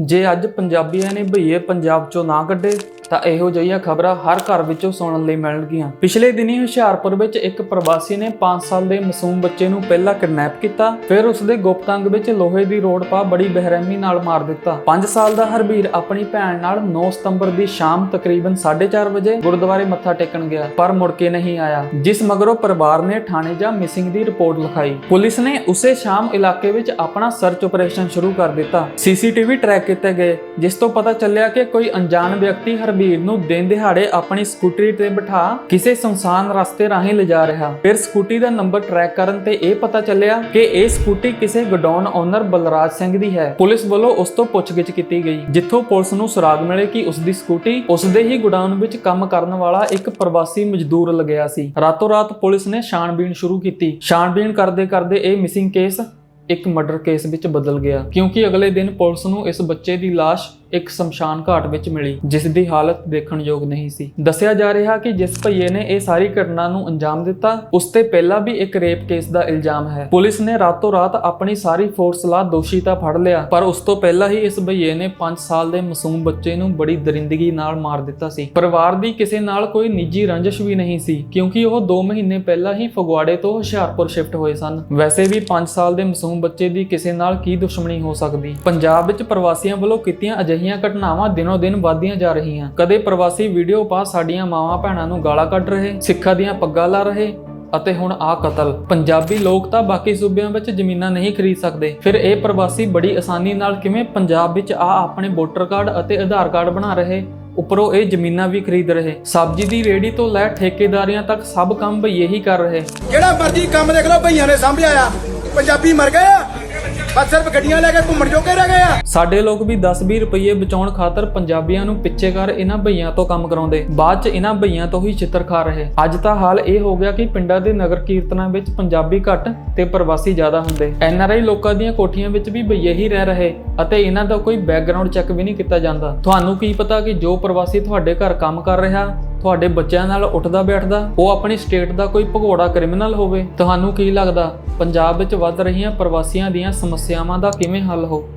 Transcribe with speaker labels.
Speaker 1: ਜੇ ਅੱਜ ਪੰਜਾਬੀਆਂ ਨੇ ਭਈਏ ਪੰਜਾਬ ਚੋਂ ਨਾ ਕੱਢੇ ਤਾਂ ਇਹੋ ਜਿਹੀਆਂ ਖਬਰਾਂ ਹਰ ਘਰ ਵਿੱਚੋਂ ਸੁਣਨ ਲਈ ਮਿਲਣਗੀਆਂ। ਪਿਛਲੇ ਦਿਨੀ ਹੁਸ਼ਿਆਰਪੁਰ ਵਿੱਚ ਇੱਕ ਪ੍ਰਵਾਸੀ ਨੇ 5 ਸਾਲ ਦੇ ਮਾਸੂਮ ਬੱਚੇ ਨੂੰ ਪਹਿਲਾਂ ਕਿਡਨੈਪ ਕੀਤਾ, ਫਿਰ ਉਸਦੇ ਗੁਪਤ ਅੰਗ ਵਿੱਚ ਲੋਹੇ ਦੀ ਰੋਡ ਪਾ ਬੜੀ ਬੇਰਹਿਮੀ ਨਾਲ ਮਾਰ ਦਿੱਤਾ। 5 ਸਾਲ ਦਾ ਹਰਬੀਰ ਆਪਣੀ ਭੈਣ ਨਾਲ 9 ਸਤੰਬਰ ਦੀ ਸ਼ਾਮ ਤਕਰੀਬਨ 4:30 ਵਜੇ ਗੁਰਦੁਆਰੇ ਮੱਥਾ ਟੇਕਣ ਗਿਆ, ਪਰ ਮੁੜ ਕੇ ਨਹੀਂ ਆਇਆ। ਜਿਸ ਮਗਰੋਂ ਪਰਿਵਾਰ ਨੇ ਥਾਣੇ ਜਾਂ ਮਿਸਿੰਗ ਦੀ ਰਿਪੋਰਟ ਲਿਖਾਈ। ਪੁਲਿਸ ਨੇ ਉਸੇ ਸ਼ਾਮ ਇਲਾਕੇ ਵਿੱਚ ਆਪਣਾ ਸਰਚ ਆਪਰੇਸ਼ਨ ਸ਼ੁਰੂ ਕਰ ਦਿੱਤਾ। ਸੀਸੀਟੀਵੀ ਟਰੈਕ ਕੀਤੇ ਗਏ, ਜਿਸ ਤੋਂ ਪਤਾ ਚੱਲਿਆ ਕਿ ਕੋਈ ਅਣਜਾਣ ਵਿਅਕਤੀ ਹਰਬੀਰ ਨੂੰ ਦਿਨ ਦਿਹਾੜੇ ਆਪਣੀ ਸਕੂਟਰੀ ਤੇ ਬਿਠਾ ਕਿਸੇ ਸੁਨਸਾਨ ਰਸਤੇ ਰਾਹੀਂ ਲਿਜਾ ਰਿਹਾ। ਫਿਰ ਸਕੂਟੀ ਦਾ ਨੰਬਰ ਟਰੈਕ ਕਰਨ ਤੇ ਇਹ ਪਤਾ ਚੱਲਿਆ ਕਿ ਇਹ ਸਕੂਟੀ ਕਿਸੇ ਗਡਾਊਨ ਓਨਰ ਬਲਰਾਜ ਸਿੰਘ ਦੀ ਹੈ। ਪੁਲਿਸ ਵੱਲੋਂ ਉਸ ਤੋਂ ਪੁੱਛਗਿੱਛ ਕੀਤੀ ਗਈ, ਜਿੱਥੋਂ ਪੁਲਿਸ ਨੂੰ ਸੁਰਾਗ ਮਿਲੇ ਕਿ ਉਸ ਦੀ ਸਕੂਟੀ ਉਸ ਦੇ ਹੀ ਗੋਡਾਊਨ ਵਿੱਚ ਕੰਮ ਕਰਨ ਵਾਲਾ ਇੱਕ ਪ੍ਰਵਾਸੀ ਮਜ਼ਦੂਰ ਲੱਗਿਆ ਸੀ। ਰਾਤੋਂ ਰਾਤ ਪੁਲਿਸ ਨੇ ਛਾਣਬੀਣ ਸ਼ੁਰੂ ਕੀਤੀ। ਛਾਣਬੀਣ ਕਰਦੇ ਕਰਦੇ ਇਹ ਮਿਸਿੰਗ ਕੇਸ ਇੱਕ ਮਰਡਰ ਕੇਸ ਵਿੱਚ ਬਦਲ ਗਿਆ, ਕਿਉਂਕਿ ਅਗਲੇ ਦਿਨ ਪੁਲਿਸ ਨੂੰ ਇਸ ਬੱਚੇ ਦੀ ਲਾਸ਼ ਇੱਕ ਸ਼ਮਸ਼ਾਨ ਘਾਟ ਵਿੱਚ ਮਿਲੀ, ਜਿਸ ਦੀ ਹਾਲਤ ਦੇਖਣ ਯੋਗ ਨਹੀਂ ਸੀ। ਦੱਸਿਆ ਜਾ ਰਿਹਾ ਕਿ ਜਿਸ ਭਈਏ ਨੇ ਇਹ ਸਾਰੀ ਘਟਨਾ ਨੂੰ ਅੰਜਾਮ ਦਿੱਤਾ, ਉਸ ਤੇ ਪਹਿਲਾਂ ਵੀ ਇੱਕ ਰੇਪ ਕੇਸ ਦਾ ਇਲਜ਼ਾਮ ਹੈ। ਪੁਲਿਸ ਨੇ ਰਾਤੋਂ ਰਾਤ ਆਪਣੀ ਸਾਰੀ ਫੋਰਸ ਲਾ ਦੋਸ਼ੀ ਤਾਂ ਫੜ ਲਿਆ, ਪਰ ਉਸ ਤੋਂ ਪਹਿਲਾਂ ਹੀ ਇਸ ਭਈਏ ਨੇ 5 ਸਾਲ ਦੇ ਮਾਸੂਮ ਬੱਚੇ ਨੂੰ ਬੜੀ ਦਰਿੰਦਗੀ ਨਾਲ ਮਾਰ ਦਿੱਤਾ ਸੀ। ਪਰਿਵਾਰ ਦੀ ਕਿਸੇ ਨਾਲ ਕੋਈ ਨਿੱਜੀ ਰੰਜਿਸ਼ ਵੀ ਨਹੀਂ ਸੀ, ਕਿਉਂਕਿ ਉਹ 2 ਮਹੀਨੇ ਪਹਿਲਾਂ ਹੀ ਫਗਵਾੜੇ ਤੋਂ ਹੁਸ਼ਿਆਰਪੁਰ ਸ਼ਿਫਟ ਹੋਏ ਸਨ। ਵੈਸੇ ਵੀ 5 ਸਾਲ ਦੇ ਮਾਸੂਮ ਬੱਚੇ ਦੀ ਕਿਸੇ ਨਾਲ ਕੀ ਦੁਸ਼ਮਣੀ ਹੋ ਸਕਦੀ? ਪੰਜਾਬ ਵਿੱਚ ਪ੍ਰਵਾਸੀਆਂ ਵੱਲੋਂ ਕੀਤੀਆਂ ਅਜਿਹੀਆਂ ਅਜਿਹੀਆਂ ਘਟਨਾਵਾਂ ਦਿਨੋਂ ਦਿਨ ਵਧਦੀਆਂ ਜਾ ਰਹੀਆਂ। ਕਦੇ ਪ੍ਰਵਾਸੀ ਵੀਡੀਓ ਪਾ ਸਾਡੀਆਂ ਮਾਵਾਂ ਭੈਣਾਂ ਨੂੰ ਗਾਲਾਂ ਕੱਢ ਰਹੇ, ਸਿੱਖਾਂ ਦੀਆਂ ਪੱਗਾਂ ਲਾ ਰਹੇ ਅਤੇ ਹੁਣ ਆ ਕਤਲ। ਪੰਜਾਬੀ ਲੋਕ ਤਾਂ ਬਾਕੀ ਸੂਬਿਆਂ ਵਿੱਚ ਜ਼ਮੀਨਾਂ ਨਹੀਂ ਖਰੀਦ ਸਕਦੇ। ਫਿਰ ਇਹ ਪ੍ਰਵਾਸੀ ਬੜੀ ਆਸਾਨੀ ਨਾਲ ਕਿਵੇਂ ਪੰਜਾਬ ਵਿੱਚ ਆ ਆਪਣੇ ਵੋਟਰ ਕਾਰਡ ਅਤੇ ਆਧਾਰ ਕਾਰਡ ਬਣਾ ਰਹੇ? ਉਪਰੋਂ ਇਹ ਜ਼ਮੀਨਾਂ ਵੀ ਖਰੀਦ ਰਹੇ। ਸਬਜ਼ੀ ਦੀ ਰੇੜੀ ਤੋਂ ਲੈ ਠੇਕੇਦਾਰੀਆਂ ਤੱਕ ਸਭ ਕੰਮ ਭਈਏ ਹੀ ਕਰ ਰਹੇ।
Speaker 2: ਜਿਹੜਾ ਮਰਜ਼ੀ ਕੰਮ ਦੇਖ ਲਓ ਭਈਆਂ ਨੇ ਸਾਂਭਿਆ ਆ ਪੰਜਾਬੀ ਮਰ ਗਏ ਆ। ਬਸ ਸਿਰਫ ਗੱਡੀਆਂ ਲੈ ਕੇ ਘੁੰਮਣ ਜੋਗੇ ਰਹਿ ਗਏ ਆ।
Speaker 1: ਸਾਡੇ ਲੋਕ ਵੀ 10-20 ਰੁਪਏ ਬਚਾਉਣ ਖਾਤਰ ਪੰਜਾਬੀਆਂ ਨੂੰ ਪਿੱਛੇ ਕਰ ਇਹਨਾਂ ਭਈਆਂ ਤੋਂ ਕੰਮ ਕਰਾਉਂਦੇ। ਬਾਅਦ 'ਚ ਇਹਨਾਂ ਭਈਆਂ ਤੋਂ ਹੀ ਚਿੱਤਰ ਖਾ ਰਹੇ। ਅੱਜ ਤਾਂ ਹਾਲ ਇਹ ਹੋ ਗਿਆ ਕਿ ਪਿੰਡਾਂ ਦੇ ਨਗਰ ਕੀਰਤਨਾਂ ਵਿੱਚ ਪੰਜਾਬੀ ਘੱਟ ਤੇ ਪ੍ਰਵਾਸੀ ਜ਼ਿਆਦਾ ਹੁੰਦੇ। ਐਨਆਰਆਈ ਲੋਕਾਂ ਦੀਆਂ ਕੋਠੀਆਂ ਵਿੱਚ ਵੀ ਭਈਏ ਹੀ ਰਹਿ ਰਹੇ ਅਤੇ ਇਹਨਾਂ ਦਾ ਕੋਈ ਬੈਕਗ੍ਰਾਉਂਡ ਚੈੱਕ ਵੀ ਨਹੀਂ ਕੀਤਾ ਜਾਂਦਾ। ਤੁਹਾਨੂੰ ਕੀ ਪਤਾ ਕਿ ਜੋ ਪ੍ਰਵਾਸੀ ਤੁਹਾਡੇ ਘਰ ਕੰਮ ਕਰ ਰਿਹਾ ਤੁਹਾਡੇ ਬੱਚਿਆਂ ਨਾਲ ਉੱਠਦਾ ਬੈਠਦਾ, ਉਹ ਆਪਣੀ ਸਟੇਟ ਦਾ ਕੋਈ ਭਗੌੜਾ ਕ੍ਰਿਮੀਨਲ ਹੋਵੇ, ਤੁਹਾਨੂੰ ਕੀ ਲੱਗਦਾ? ਪੰਜਾਬ ਵਿੱਚ ਵੱਧ ਰਹੀਆਂ ਪ੍ਰਵਾਸੀਆਂ ਦੀਆਂ ਸਮੱਸਿਆਵਾਂ ਦਾ ਕਿਵੇਂ ਹੱਲ ਹੋ?